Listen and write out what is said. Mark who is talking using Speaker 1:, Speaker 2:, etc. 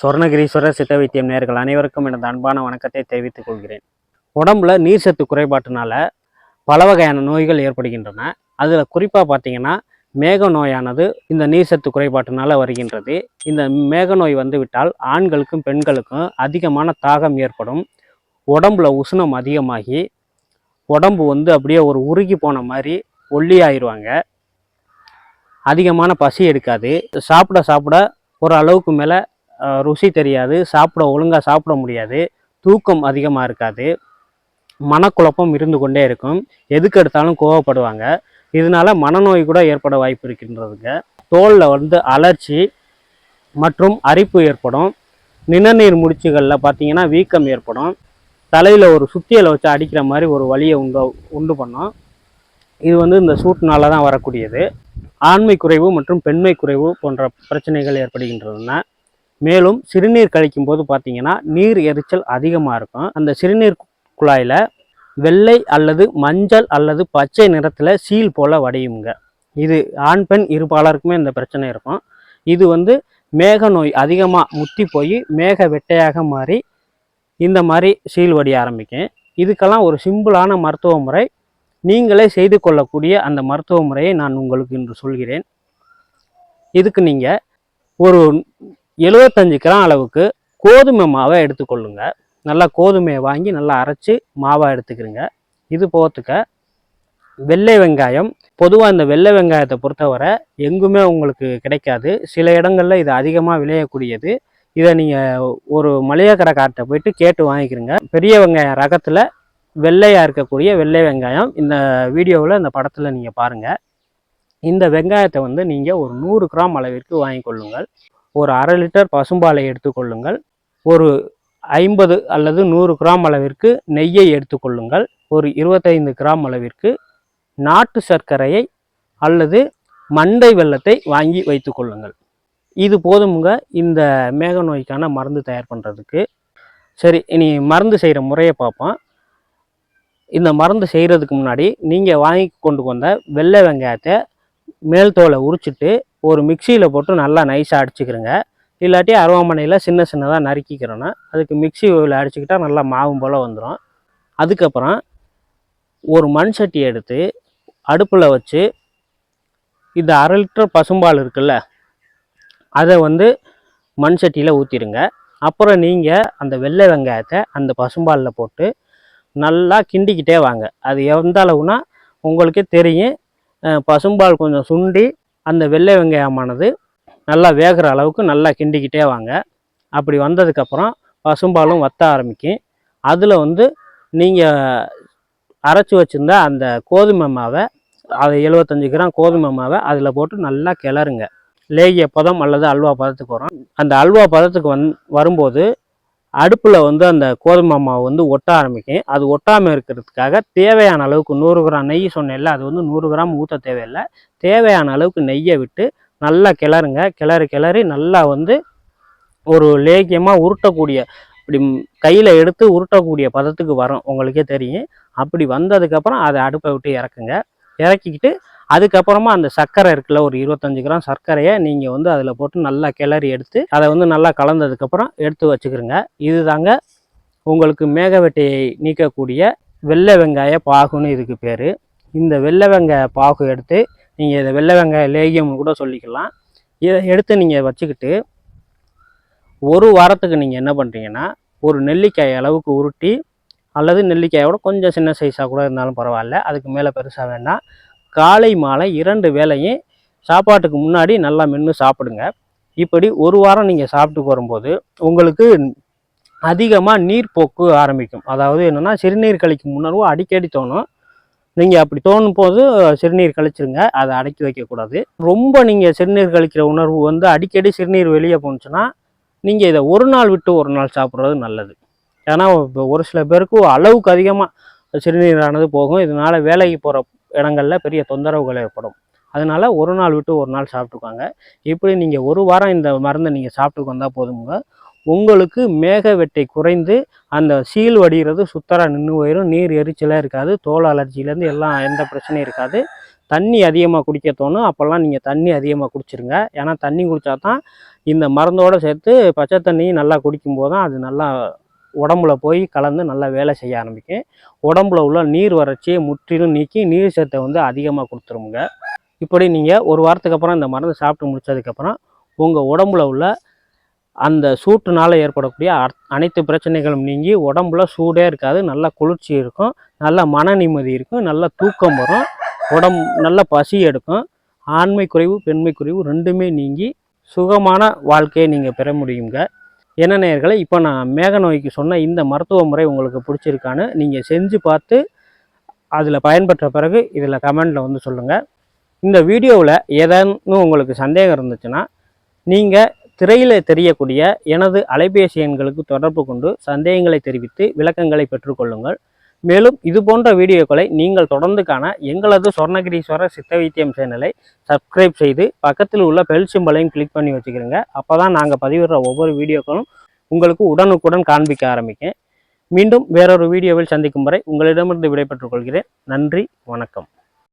Speaker 1: சொர்ணகிரீஸ்வரர் சித்த வைத்தியம் நேர்கள் அனைவருக்கும் எனது அன்பான வணக்கத்தை தெரிவித்துக் கொள்கிறேன். உடம்புல நீர் சத்து குறைபாட்டினால பல வகையான நோய்கள் ஏற்படுகின்றன. அதில் குறிப்பாக பார்த்தீங்கன்னா மேக நோயானது இந்த நீர் சத்து குறைபாட்டினால வருகின்றது. இந்த மேக நோய் வந்து விட்டால் ஆண்களுக்கும் பெண்களுக்கும் அதிகமான தாகம் ஏற்படும். உடம்புல உஷ்ணம் அதிகமாகி உடம்பு வந்து அப்படியே ஒரு உருகி போன மாதிரி ஒல்லியாயிருவாங்க. அதிகமான பசி எடுக்காது. சாப்பிட சாப்பிட ஒரு அளவுக்கு மேலே ருசி தெரியாது சாப்பிட ஒழுங்காக சாப்பிட முடியாது தூக்கம் அதிகமாக இருக்காது மனக்குழப்பம் இருந்து கொண்டே இருக்கும். எதுக்கு எடுத்தாலும் கோவப்படுவாங்க. இதனால மனநோய் கூட ஏற்பட வாய்ப்பு இருக்கின்றதுங்க. தோலில் வந்து அலர்ச்சி மற்றும் அரிப்பு ஏற்படும். நிணநீர் முடிச்சுகளில் பார்த்தீங்கன்னா வீக்கம் ஏற்படும். தலையில் ஒரு சுத்தியலை வச்சு அடிக்கிற மாதிரி ஒரு வழியை உண்டு உண்டு பண்ணும். இது வந்து இந்த சூட்டினால தான் வரக்கூடியது. ஆண்மை குறைவு மற்றும் பெண்மை குறைவு போன்ற பிரச்சனைகள் ஏற்படுகின்றதுன்னா மேலும் சிறுநீர் கழிக்கும் போது பார்த்தீங்கன்னா நீர் எரிச்சல் அதிகமாக இருக்கும். அந்த சிறுநீர் குழாயில் வெள்ளை அல்லது மஞ்சள் அல்லது பச்சை நிறத்தில் சீல் போல் வடியுங்க. இது ஆண் பெண் இருபாலருக்குமே இந்த பிரச்சனை இருக்கும். இது வந்து மேக நோய் அதிகமாக முத்தி போய் மேக வெட்டையாக மாறி இந்த மாதிரி சீல் வடிய ஆரம்பிக்கும். இதுக்கெல்லாம் ஒரு சிம்பிளான மருத்துவ முறை. நீங்களே செய்து கொள்ளக்கூடிய அந்த மருத்துவ முறையை நான் உங்களுக்கு இன்று சொல்கிறேன். இதுக்கு நீங்கள் ஒரு எழுபத்தஞ்சு கிராம் அளவுக்கு கோதுமை மாவை எடுத்துக்கொள்ளுங்க. நல்லா கோதுமையை வாங்கி நல்லா அரைச்சி மாவாக எடுத்துக்கிறீங்க. இது போகிறதுக்க வெள்ளை வெங்காயம். பொதுவாக இந்த வெள்ளை வெங்காயத்தை பொறுத்தவரை எங்குமே உங்களுக்கு கிடைக்காது. சில இடங்களில் இது அதிகமாக விளையக்கூடியது. இதை நீங்கள் ஒரு மளிகை கடைக்கார்ட்ட போயிட்டு கேட்டு வாங்கிக்கிறீங்க. பெரிய வெங்காயம் ரகத்தில் வெள்ளையாக இருக்கக்கூடிய வெள்ளை வெங்காயம் இந்த வீடியோவில் இந்த படத்தில் நீங்கள் பாருங்கள் இந்த வெங்காயத்தை வந்து நீங்கள் ஒரு நூறு கிராம் அளவிற்கு வாங்கி கொள்ளுங்கள் ஒரு அரை லிட்டர் பசும்பாலை எடுத்துக்கொள்ளுங்கள். ஒரு ஐம்பது அல்லது நூறு கிராம் அளவிற்கு நெய்யை எடுத்துக்கொள்ளுங்கள். ஒரு இருபத்தைந்து கிராம் அளவிற்கு நாட்டு சர்க்கரையை அல்லது மண்டை வெல்லத்தை வாங்கி வைத்துக்கொள்ளுங்கள். இது போதுமுங்க. இந்த மேக நோய்க்கான மருந்து தயார் பண்ணுறதுக்கு சரி இனி மருந்து செய்கிற முறையை பார்ப்போம். இந்த மருந்து செய்கிறதுக்கு முன்னாடி நீங்கள் வாங்கி கொண்டு வந்த வெள்ளை வெங்காயத்தை மேல் தோலை உரிச்சிட்டு ஒரு மிக்சியில் போட்டு நல்லா நைஸாக அடிச்சுக்கிறோங்க. இல்லாட்டி அருவாமனையில் சின்ன சின்னதாக நறுக்கிக்கிறோன்னா அதுக்கு மிக்சியில் அடிச்சுக்கிட்டால் நல்லா மாவும் போல் வந்துடும் அதுக்கப்புறம் ஒரு மண் சட்டி எடுத்து அடுப்பில் வச்சு இந்த அரை லிட்டர் பசும்பால் இருக்குல்ல அதை வந்து மண் சட்டியில் ஊற்றிடுங்க அப்புறம் நீங்கள் அந்த வெள்ளை வெங்காயத்தை அந்த பசும்பாலில் போட்டு நல்லா கிண்டிக்கிட்டே வாங்க. அது எந்த அளவுனா உங்களுக்கே தெரியும். பசும்பால் கொஞ்சம் சுண்டி அந்த வெள்ளை வெங்காயமானது நல்லா வேகிற அளவுக்கு நல்லா கிண்டிக்கிட்டே வாங்க. அப்படி வந்ததுக்கப்புறம் பசும்பாலும் வத்த ஆரம்பிக்கும். அதில் வந்து நீங்கள் அரைச்சி வச்சுருந்த அந்த கோதுமை மாவை அதை எழுபத்தஞ்சு கிராம் கோதுமை மாவை அதில் போட்டு நல்லா கிளறுங்க. லேகிய பதம் அல்லது அல்வா பதத்துக்கு வரும். அந்த அல்வா பதத்துக்கு வந் வரும்போது அடுப்பில் வந்து அந்த கோதுமை மாவு வந்து ஒட்ட ஆரம்பிக்கும் அது ஒட்டாமல் இருக்கிறதுக்காக தேவையான அளவுக்கு நூறு கிராம் நெய் சொன்னேன்ல அது வந்து நூறு கிராம் ஊற்ற தேவையில்லை. தேவையான அளவுக்கு நெய்யை விட்டு நல்லா கிளறுங்க. கிளறி கிளறி நல்லா வந்து ஒரு லேகியமாக உருட்டக்கூடிய இப்படி கையில் எடுத்து உருட்டக்கூடிய பதத்துக்கு வரும். உங்களுக்கே தெரியும். அப்படி வந்ததுக்கப்புறம் அதை அடுப்பை விட்டு இறக்குங்க. இறக்கிக்கிட்டு அதுக்கப்புறமா அந்த சர்க்கரை இருக்குல்ல ஒரு இருபத்தஞ்சு கிராம் சர்க்கரையை நீங்கள் வந்து அதில் போட்டு நல்லா கிளறி எடுத்து அதை வந்து நல்லா கலந்ததுக்கப்புறம் எடுத்து வச்சுக்கிறோங்க இது தாங்க உங்களுக்கு மேகவெட்டியை நீக்கக்கூடிய வெள்ளை வெங்காய பாகுன்னு இதுக்கு பேர். இந்த வெள்ளை வெங்காய பாகு எடுத்து நீங்கள் இதை வெள்ளை வெங்காய லேகியம்னு கூட சொல்லிக்கலாம். இதை எடுத்து நீங்கள் வச்சுக்கிட்டு ஒரு வாரத்துக்கு நீங்கள் என்ன பண்ணுறீங்கன்னா ஒரு நெல்லிக்காய் அளவுக்கு உருட்டி அல்லது நெல்லிக்காயோட கொஞ்சம் சின்ன சைஸாக கூட இருந்தாலும் பரவாயில்ல அதுக்கு மேலே பெருசாக வேண்டாம். காலை மாலை இரண்டு வேளையும் சாப்பாட்டுக்கு முன்னாடி நல்லா மென்று சாப்பிடுங்க. இப்படி ஒரு வாரம் நீங்கள் சாப்பிட்டு வரும்போது உங்களுக்கு அதிகமாக நீர்ப்போக்கு ஆரம்பிக்கும். அதாவது என்னென்னா சிறுநீர் கழிக்கும் உணர்வு அடிக்கடி தோணும். நீங்கள் அப்படி தோணும் போது சிறுநீர் கழிச்சிருங்க. அதை அடக்கி வைக்கக்கூடாது. ரொம்ப நீங்கள் சிறுநீர் கழிக்கிற உணர்வு வந்து அடிக்கடி சிறுநீர் வெளியே போணுச்சுன்னா நீங்கள் இதை ஒரு நாள் விட்டு ஒரு நாள் சாப்பிட்றது நல்லது. ஏன்னா ஒரு சில பேருக்கு அளவுக்கு அதிகமாக சிறுநீரானது போகும். இதனால வேலைக்கு போகிற இடங்களில் பெரிய தொந்தரவுகள் ஏற்படும். அதனால ஒரு நாள் விட்டு ஒரு நாள் சாப்பிட்டுக்கோங்க. இப்படி நீங்கள் ஒரு வாரம் இந்த மருந்தை நீங்கள் சாப்பிட்டுக்கு வந்தால் போதுங்க உங்களுக்கு மேக வெட்டை குறைந்து அந்த சீல் வடிகிறது சுத்தராக நின்று போயிடும் நீர் எரிச்சலாக இருக்காது. தோல் அலர்ஜிலேருந்து எல்லாம் எந்த பிரச்சனையும் இருக்காது. தண்ணி அதிகமாக குடிக்க தோணும். அப்போல்லாம் நீங்கள் தண்ணி அதிகமாக குடிச்சிருங்க. ஏன்னா தண்ணி குடித்தா தான் இந்த மருந்தோடு சேர்த்து பச்சை தண்ணியும் நல்லா குடிக்கும்போது தான் அது நல்லா உடம்புல போய் கலந்து நல்லா வேலை செய்ய ஆரம்பிக்கும் உடம்புல உள்ள நீர் வறட்சியை முற்றிலும் நீக்கி நீர் சத்தை வந்து அதிகமாக கொடுத்துருமுங்க. இப்படி நீங்கள் ஒரு வாரத்துக்கு அப்புறம் இந்த மருந்து சாப்பிட்டு முடிச்சதுக்கப்புறம் உங்கள் உடம்புல உள்ள அந்த சூட்டுனால ஏற்படக்கூடிய அனைத்து பிரச்சனைகளும் நீங்கி உடம்புல சூடே இருக்காது நல்ல குளிர்ச்சி இருக்கும் நல்ல மன நிம்மதி இருக்கும் நல்ல தூக்கம் வரும் உடம்பு நல்ல பசி எடுக்கும் ஆண்மை குறைவு பெண்மை குறைவு ரெண்டுமே நீங்கி சுகமான வாழ்க்கையை நீங்கள் பெற முடியுங்க. என்ன நேயர்களே இப்போ நான் மேக நோய்க்கு சொன்ன இந்த மருத்துவ முறை உங்களுக்கு பிடிச்சிருக்கான்னு நீங்கள் செஞ்சு பார்த்து அதில் பயன்பெற்ற பிறகு இதில் கமெண்டில் வந்து சொல்லுங்கள் இந்த வீடியோவில் ஏதேனும் உங்களுக்கு சந்தேகம் இருந்துச்சுன்னா நீங்கள் திரையில் தெரியக்கூடிய எனது அலைபேசி எண்களுக்கு தொடர்பு கொண்டு சந்தேகங்களை தெரிவித்து விளக்கங்களை பெற்றுக்கொள்ளுங்கள். மேலும் இது போன்ற வீடியோக்களை நீங்கள் தொடர்ந்து காண எங்களது சொர்ணகிரீஸ்வரர் சித்த வைத்தியம் சேனலை சப்ஸ்கிரைப் செய்து பக்கத்தில் உள்ள பெல் சிம்பலையும் கிளிக் பண்ணி வச்சுக்கிறோங்க அப்போ தான் நாங்கள் பதிவிடுற ஒவ்வொரு வீடியோக்களும் உங்களுக்கு உடனுக்குடன் காண்பிக்க ஆரம்பிக்கும். மீண்டும் வேறொரு வீடியோவில் சந்திக்கும் வரை உங்களிடமிருந்து விடைபெற்றுக் கொள்கிறேன். நன்றி வணக்கம்.